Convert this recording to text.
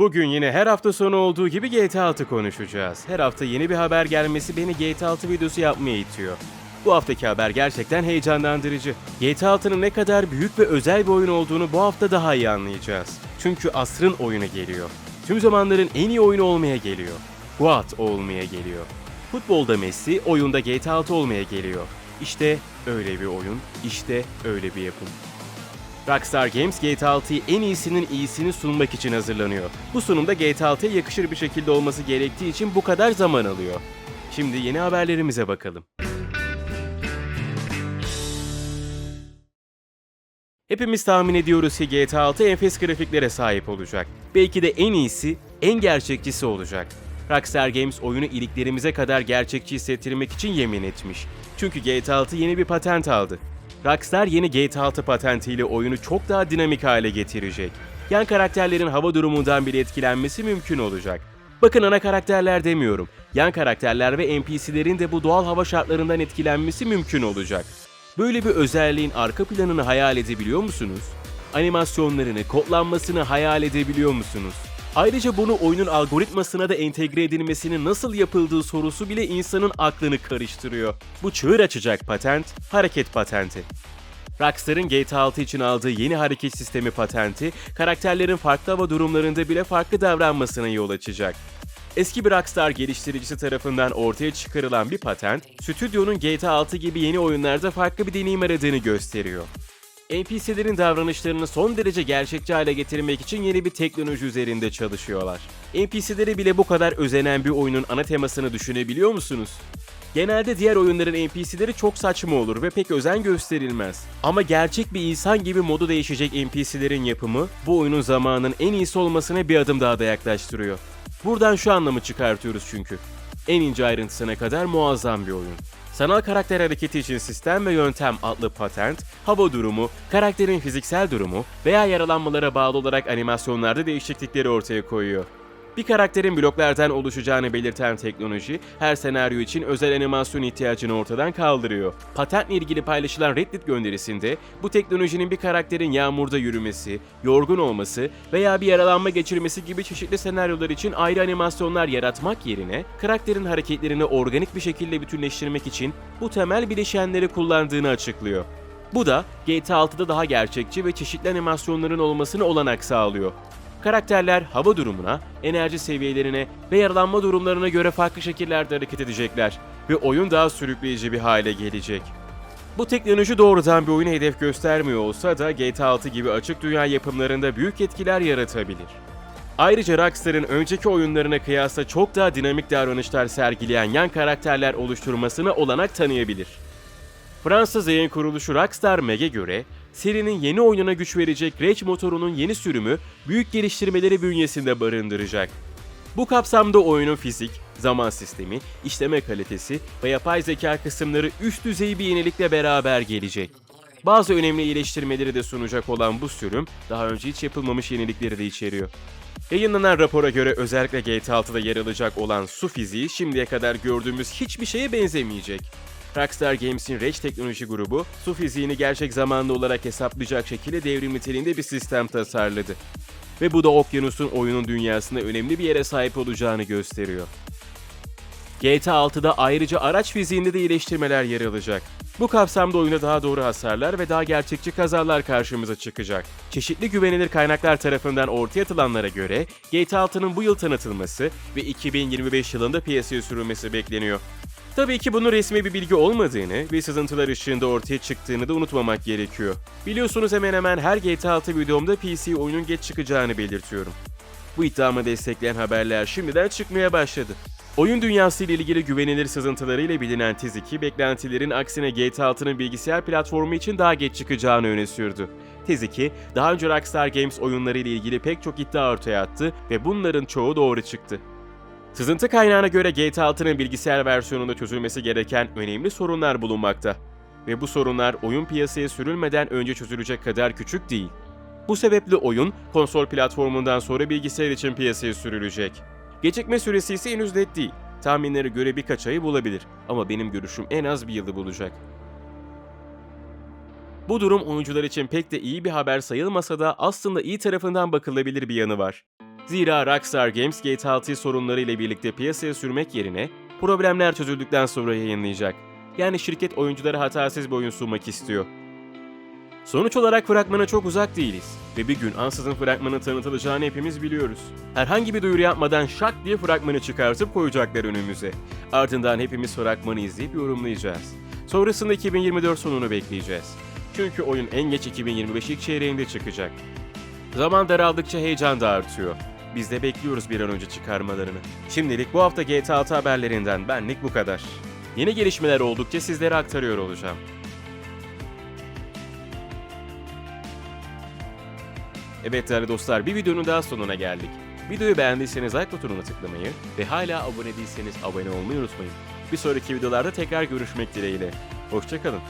Bugün yine her hafta sonu olduğu gibi GTA 6 konuşacağız. Her hafta yeni bir haber gelmesi beni GTA 6 videosu yapmaya itiyor. Bu haftaki haber gerçekten heyecanlandırıcı. GTA 6'nın ne kadar büyük ve özel bir oyun olduğunu bu hafta daha iyi anlayacağız. Çünkü asrın oyunu geliyor. Tüm zamanların en iyi oyunu olmaya geliyor. Guat olmaya geliyor. Futbolda Messi, oyunda GTA 6 olmaya geliyor. İşte öyle bir oyun, işte öyle bir yapım. Rockstar Games GTA 6'yı en iyisinin iyisini sunmak için hazırlanıyor. Bu sunumda GTA 6'ya yakışır bir şekilde olması gerektiği için bu kadar zaman alıyor. Şimdi yeni haberlerimize bakalım. Hepimiz tahmin ediyoruz ki GTA 6 enfes grafiklere sahip olacak. Belki de en iyisi, en gerçekçisi olacak. Rockstar Games oyunu iliklerimize kadar gerçekçi hissettirmek için yemin etmiş. Çünkü GTA 6 yeni bir patent aldı. Rockstar yeni GTA 6 patentiyle oyunu çok daha dinamik hale getirecek. Yan karakterlerin hava durumundan bile etkilenmesi mümkün olacak. Bakın ana karakterler demiyorum. Yan karakterler ve NPC'lerin de bu doğal hava şartlarından etkilenmesi mümkün olacak. Böyle bir özelliğin arka planını hayal edebiliyor musunuz? Animasyonlarını, kodlanmasını hayal edebiliyor musunuz? Ayrıca bunu oyunun algoritmasına da entegre edilmesinin nasıl yapıldığı sorusu bile insanın aklını karıştırıyor. Bu çığır açacak patent, hareket patenti. Rockstar'ın GTA 6 için aldığı yeni hareket sistemi patenti, karakterlerin farklı hava durumlarında bile farklı davranmasına yol açacak. Eski bir Rockstar geliştiricisi tarafından ortaya çıkarılan bir patent, stüdyonun GTA 6 gibi yeni oyunlarda farklı bir deneyim aradığını gösteriyor. NPC'lerin davranışlarını son derece gerçekçi hale getirmek için yeni bir teknoloji üzerinde çalışıyorlar. NPC'lere bile bu kadar özenen bir oyunun ana temasını düşünebiliyor musunuz? Genelde diğer oyunların NPC'leri çok saçma olur ve pek özen gösterilmez. Ama gerçek bir insan gibi modu değişecek NPC'lerin yapımı bu oyunun zamanın en iyisi olmasına bir adım daha da yaklaştırıyor. Buradan şu anlamı çıkartıyoruz çünkü. En ince ayrıntısına kadar muazzam bir oyun. Sanal karakter hareketi için sistem ve yöntem adlı patent, hava durumu, karakterin fiziksel durumu veya yaralanmalara bağlı olarak animasyonlarda değişiklikleri ortaya koyuyor. Bir karakterin bloklardan oluşacağını belirten teknoloji, her senaryo için özel animasyon ihtiyacını ortadan kaldırıyor. Patentle ilgili paylaşılan Reddit gönderisinde, bu teknolojinin bir karakterin yağmurda yürümesi, yorgun olması veya bir yaralanma geçirmesi gibi çeşitli senaryolar için ayrı animasyonlar yaratmak yerine, karakterin hareketlerini organik bir şekilde bütünleştirmek için bu temel bileşenleri kullandığını açıklıyor. Bu da GTA 6'da daha gerçekçi ve çeşitli animasyonların olmasını olanak sağlıyor. Karakterler hava durumuna, enerji seviyelerine ve yaralanma durumlarına göre farklı şekillerde hareket edecekler ve oyun daha sürükleyici bir hale gelecek. Bu teknoloji doğrudan bir oyuna hedef göstermiyor olsa da GTA 6 gibi açık dünya yapımlarında büyük etkiler yaratabilir. Ayrıca Rockstar'ın önceki oyunlarına kıyasla çok daha dinamik davranışlar sergileyen yan karakterler oluşturmasına olanak tanıyabilir. Fransız yayın kuruluşu Rockstar Meg'e göre serinin yeni oyununa güç verecek Rage motorunun yeni sürümü büyük geliştirmeleri bünyesinde barındıracak. Bu kapsamda oyunun fizik, zaman sistemi, işleme kalitesi ve yapay zeka kısımları üst düzey bir yenilikle beraber gelecek. Bazı önemli iyileştirmeleri de sunacak olan bu sürüm daha önce hiç yapılmamış yenilikleri de içeriyor. Yayınlanan rapora göre özellikle GTA 6'da yer alacak olan su fiziği şimdiye kadar gördüğümüz hiçbir şeye benzemeyecek. Rockstar Games'in Rage teknoloji grubu, su fiziğini gerçek zamanlı olarak hesaplayacak şekilde devrim niteliğinde bir sistem tasarladı. Ve bu da okyanusun oyunun dünyasında önemli bir yere sahip olacağını gösteriyor. GTA 6'da ayrıca araç fiziğinde de iyileştirmeler yer alacak. Bu kapsamda oyuna daha doğru hasarlar ve daha gerçekçi kazalar karşımıza çıkacak. Çeşitli güvenilir kaynaklar tarafından ortaya atılanlara göre GTA 6'nın bu yıl tanıtılması ve 2025 yılında piyasaya sürülmesi bekleniyor. Tabii ki bunun resmi bir bilgi olmadığını ve sızıntılar ışığında ortaya çıktığını da unutmamak gerekiyor. Biliyorsunuz hemen hemen her GTA 6 videomda PC oyunun geç çıkacağını belirtiyorum. Bu iddiamı destekleyen haberler şimdiden çıkmaya başladı. Oyun dünyası ile ilgili güvenilir sızıntılarıyla bilinen Tez2, beklentilerin aksine GTA 6'nın bilgisayar platformu için daha geç çıkacağını öne sürdü. Tez2, daha önce Rockstar Games oyunları ile ilgili pek çok iddia ortaya attı ve bunların çoğu doğru çıktı. Sızıntı kaynağına göre GTA 6'nın bilgisayar versiyonunda çözülmesi gereken önemli sorunlar bulunmakta. Ve bu sorunlar oyun piyasaya sürülmeden önce çözülecek kadar küçük değil. Bu sebeple oyun konsol platformundan sonra bilgisayar için piyasaya sürülecek. Gecikme süresi ise henüz net değil. Tahminlere göre birkaç ayı bulabilir ama benim görüşüm en az bir yılı bulacak. Bu durum oyuncular için pek de iyi bir haber sayılmasa da aslında iyi tarafından bakılabilir bir yanı var. Zira Rockstar Games GTA 6'yı sorunları ile birlikte piyasaya sürmek yerine problemler çözüldükten sonra yayınlayacak. Yani şirket oyunculara hatasız bir oyun sunmak istiyor. Sonuç olarak fragmana çok uzak değiliz ve bir gün ansızın fragmanın tanıtılacağını hepimiz biliyoruz. Herhangi bir duyuru yapmadan şak diye fragmanı çıkartıp koyacaklar önümüze. Ardından hepimiz fragmanı izleyip yorumlayacağız. Sonrasında 2024 sonunu bekleyeceğiz. Çünkü oyun en geç 2025 ilk çeyreğinde çıkacak. Zaman daraldıkça heyecan da artıyor. Biz de bekliyoruz bir an önce çıkarmalarını. Şimdilik bu hafta GTA 6 haberlerinden benlik bu kadar. Yeni gelişmeler oldukça sizlere aktarıyor olacağım. Evet değerli dostlar bir videonun daha sonuna geldik. Videoyu beğendiyseniz like butonuna tıklamayı ve hala abone değilseniz abone olmayı unutmayın. Bir sonraki videolarda tekrar görüşmek dileğiyle. Hoşçakalın.